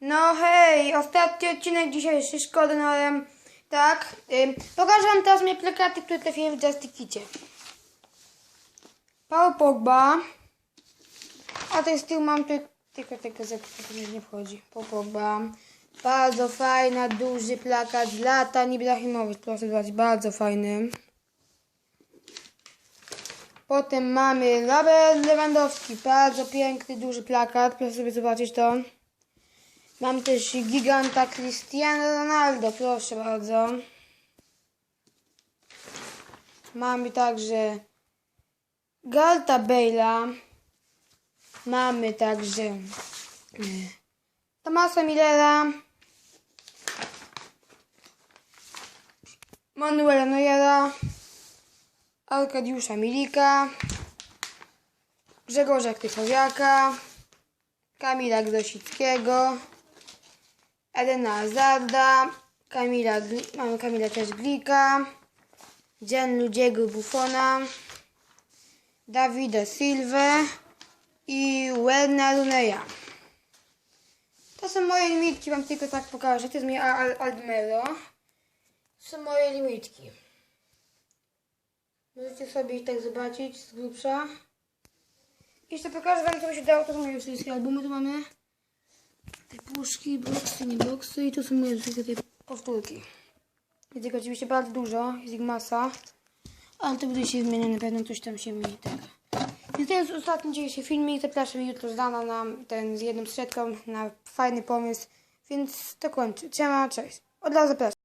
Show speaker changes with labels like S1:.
S1: No hej, ostatni odcinek dzisiejszy, szkoda, no ale tak. Ym, pokażę wam teraz moje plakaty, które trafiły w Justikicie. Paul Pogba. A to jest tył mam ty, tylko tego który nie wchodzi. Paul Pogba. Bardzo fajna, duży plakat z lata Ibrahimowicz, proszę zobaczyć, bardzo fajny. Potem mamy Robert Lewandowski, bardzo piękny, duży plakat, proszę sobie zobaczyć to. Mam też giganta Cristiano Ronaldo, proszę bardzo. Mamy także Galta Bale'a. Mamy także e, Tomasa Millera. Manuela Neuera. Arkadiusza Milika. Grzegorza Krychowiaka. Kamila Grosickiego. Elena Hazarda, Kamila, mamy Kamila też Glika, Gianluigiego Buffona, Davida Silva i Werna Runeja. To są moje limitki, wam tylko tak pokażę. To jest moje Al- Aldmero. To są moje limitki. Możecie sobie ich tak zobaczyć z grubsza. Jeszcze pokażę wam, co mi się dało. To są moje wszystkie albumy. Tu mamy te puszki, boksy, nie boksy i tu są moje wszystkie te powtórki. Jest ich oczywiście bardzo dużo, jest ich masa, ale to będzie się wymieniać, na pewno coś tam się mi tak. Więc to jest ostatni dzisiejszy filmik, zapraszam jutro z rana na ten z jedną strzedką, na fajny pomysł, więc to. Siema, cześć. Od razu zapraszam.